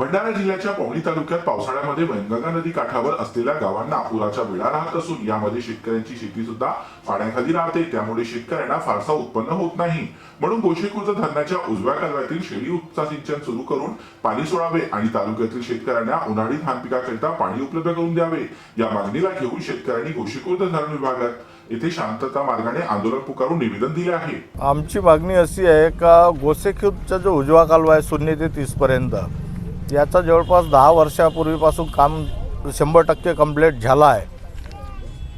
भंडारा जिल्ह्याच्या पवनी तालुक्यात पावसाळ्यामध्ये वैनगंगा नदी काठावर असलेल्या गावांना पुराच्या वेळा राहत असून यामध्ये शेतकऱ्यांची शेती सुद्धा पाण्याखाली राहते. त्यामुळे शेतकऱ्यांना फारसा उत्पन्न होत नाही. म्हणून गोशेखुर्द धरणाच्या उजव्या कालव्यातील शेळी उपसा सिंचन सुरू करून पाणी सोडावे आणि तालुक्यातील शेतकऱ्यांना उन्हाळी धान पिकाकरिता पाणी उपलब्ध करून द्यावे. या मागणीला घेऊन शेतकऱ्यांनी गोशेखुर्द धरण विभागात येथे शांतता मार्गाने आंदोलन पुकारून निवेदन दिले आहे. आमची मागणी अशी आहे का गोसेखुर्दचा जो उजवा कालवा आहे शून्य ते तीस पर्यंत याचा जवळपास दहा वर्षापूर्वीपासून काम शंभर टक्के कंप्लीट झाला आहे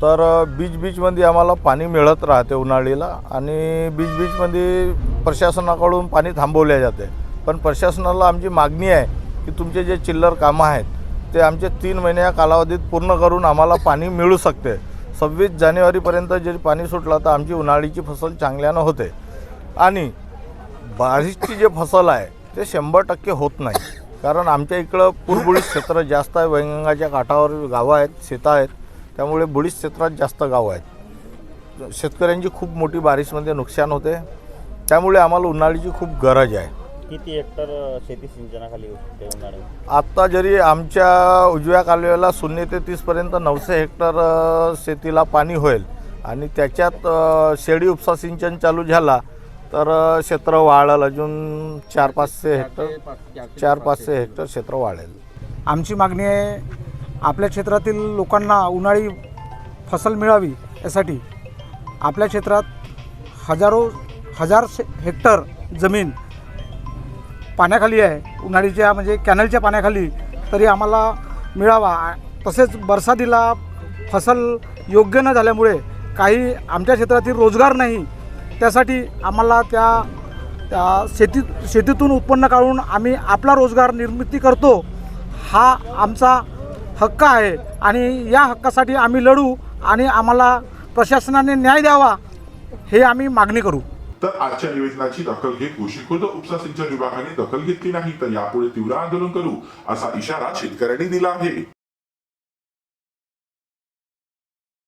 तर बीच बीचमध्ये आम्हाला पाणी मिळत राहते उन्हाळीला आणि बीच बीचमध्ये प्रशासनाकडून पाणी थांबवले जाते. पण प्रशासनाला आमची मागणी आहे की तुमचे जे चिल्लर कामं आहेत ते आमचे तीन महिने या कालावधीत पूर्ण करून आम्हाला पाणी मिळू शकते. सव्वीस जानेवारीपर्यंत जे पाणी सुटलं तर आमची उन्हाळीची फसल चांगल्यानं होते. आणि बारिशची जे फसल आहे ते शंभर टक्के होत नाही. कारण आमच्या इकडं पूरबुडीत क्षेत्र जास्त आहे वैंगंगाच्या काठावर गावं आहेत शेतं आहेत त्यामुळे बुडीत क्षेत्रात जास्त गावं आहेत. शेतकऱ्यांची खूप मोठी बारिशमध्ये नुकसान होते. त्यामुळे आम्हाला उन्हाळीची खूप गरज आहे. किती हेक्टर शेती सिंचनाखाली होते उन्हाळ्यात आत्ता जरी आमच्या उजव्या कालव्याला शून्य ते तीसपर्यंत नऊशे हेक्टर शेतीला पाणी होईल आणि त्याच्यात शेळी उपसा सिंचन चालू झाला तर क्षेत्र वाढेल. अजून चार पाचशे हेक्टर चार पाचशे हेक्टर क्षेत्र वाढेल. आमची मागणी आहे आपल्या क्षेत्रातील लोकांना उन्हाळी फसल मिळावी यासाठी आपल्या क्षेत्रात हजारो हजार शे- हेक्टर जमीन पाण्याखाली आहे. उन्हाळीच्या म्हणजे कॅनलच्या पाण्याखाली तरी आम्हाला मिळावा. तसेच बरसातीला फसल योग्य न झाल्यामुळे काही आमच्या क्षेत्रातील रोजगार नाही त्यासाठी आम्हाला त्या शेती शेतीतून उत्पन्न काढून आम्ही आपला रोजगार निर्मिती करतो हा आमचा हक्क आहे. आणि या हक्कासाठी आम्ही लढू आणि आम्हाला प्रशासनाने न्याय द्यावा हे आम्ही मागणी करू. तर आजच्या निवेदनाची दखल घेत कृषी गोशीखुर्द उपसा सिंचन विभागाने दखल घेतली नाही तर यापुढे तीव्र आंदोलन करू असा इशारा शेतकऱ्यांनी दिला आहे.